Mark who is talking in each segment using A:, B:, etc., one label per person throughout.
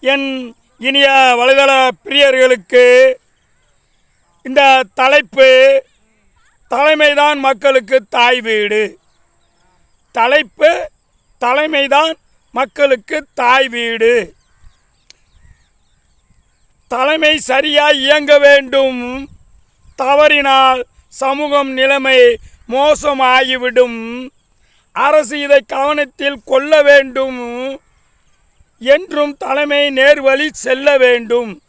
A: என் இனிய வலைதள பிரியர்களுக்கு இந்த தலைப்பு தலைமைதான் மக்களுக்கு தாய் வீடு. தலைப்பு தலைமைதான் மக்களுக்கு தாய் வீடு. தலைமை சரியாக இயங்க வேண்டும். தவறினால் சமூகம் நிலைமை மோசமாகிவிடும். அரசு இதை கவனத்தில் கொள்ள வேண்டும். என்றும் தலைமை நேர்வழி செல்ல வேண்டும்.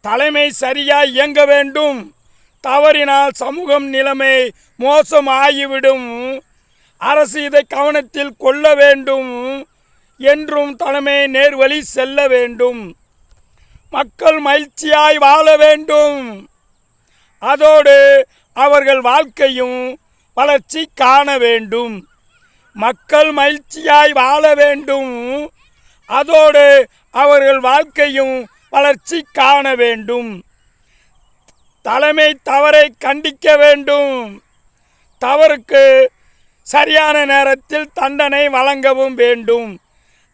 A: தலைமை சரியாய் இயங்க வேண்டும். தவறினால் சமூகம் நிலைமை மோசமாகிவிடும். அரசு இதை கவனத்தில் கொள்ள வேண்டும். என்றும் தலைமை நேர்வழி செல்ல வேண்டும். மக்கள் மகிழ்ச்சியாய் வாழ வேண்டும். அதோடு அவர்கள் வாழ்க்கையும் வளர்ச்சி காண வேண்டும். மக்கள் மகிழ்ச்சியாய் வாழ வேண்டும். அதோடு அவர்கள் வாழ்க்கையும் வளர்ச்சி காண வேண்டும். தலைமை தவறை கண்டிக்க வேண்டும். தவறுக்கு சரியான நேரத்தில் தண்டனை வழங்கவும் வேண்டும்.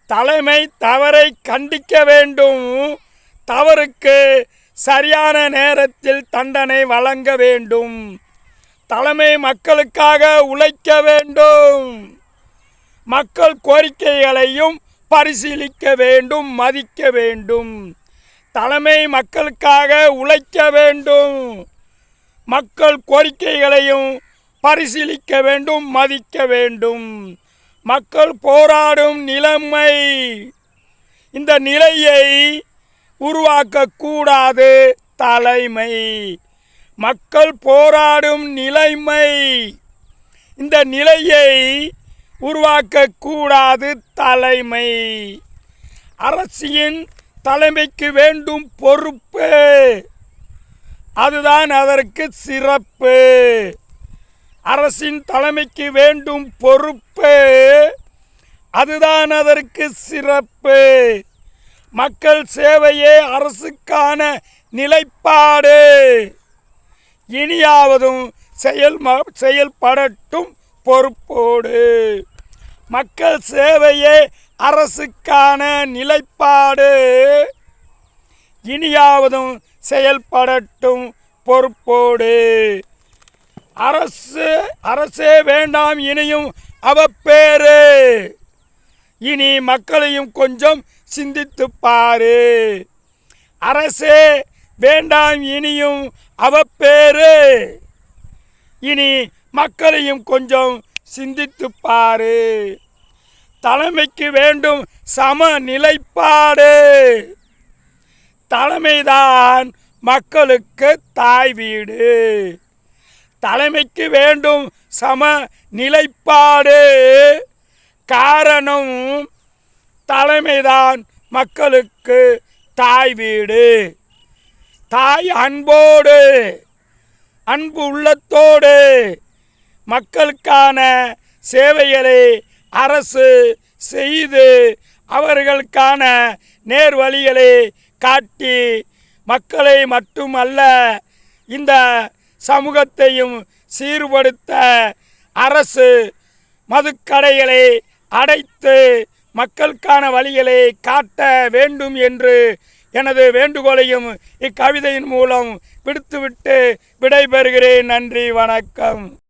A: தலைமை தவறை கண்டிக்க வேண்டும். தவறுக்கு சரியான நேரத்தில் தண்டனை வழங்க வேண்டும். தலைமை மக்களுக்காக உழைக்க வேண்டும். மக்கள் கோரிக்கைகளையும் பரிசீலிக்க வேண்டும் மதிக்க வேண்டும். தலைமை மக்களுக்காக உழைக்க வேண்டும். மக்கள் கோரிக்கைகளையும் பரிசீலிக்க வேண்டும் மதிக்க வேண்டும். மக்கள் போராடும் நிலைமை. இந்த நிலையை உருவாக்கக்கூடாது தலைமை. மக்கள் போராடும் நிலைமை. இந்த நிலையை உருவாக்கக்கூடாது தலைமை. அரசியின் தலைமைக்கு வேண்டும் பொறுப்பு. அதுதான் அதற்கு சிறப்பு. அரசின் தலைமைக்கு வேண்டும் பொறுப்பு. அதுதான் அதற்கு சிறப்பு. மக்கள் சேவையே அரசுக்கான நிலைப்பாடு. இனியாவதும் செயல் செயல்படட்டும் பொறுப்போடு. மக்கள் சேவையே அரசுக்கான நிலைப்பாடு. இனியாவதும் செயல்படட்டும் பொறுப்போடு. அரசு அரசே வேண்டாம் இனியும் அவப்பேறு. இனி மக்களையும் கொஞ்சம் சிந்தித்து பாரு. அரசே வேண்டாம் இனியும் அவப்பேறு. இனி மக்களையும் கொஞ்சம் சிந்தித்து பாரு தலைமைக்கு வேண்டும் சம நிலைப்பாடு தலைமைதான் மக்களுக்கு தாய் வீடு. தலைமைக்கு வேண்டும் சம நிலைப்பாடு காரணம் தலைமைதான் மக்களுக்கு தாய் வீடு. தாய் அன்போடு அன்பு உள்ளத்தோடு மக்களுக்கான சேவைகளை அரசு செய்து அவர்களுக்கான நேர் வழிகளை காட்டி மக்களை மட்டுமல்ல இந்த சமூகத்தையும் சீர்படுத்த அரசு மதுக்கடைகளை அடைத்து மக்களுக்கான வழிகளை காட்ட வேண்டும் என்று எனது வேண்டுகோளையும் இக்கவிதையின் மூலம் விடுத்துவிட்டு விடைபெறுகிறேன். நன்றி வணக்கம்.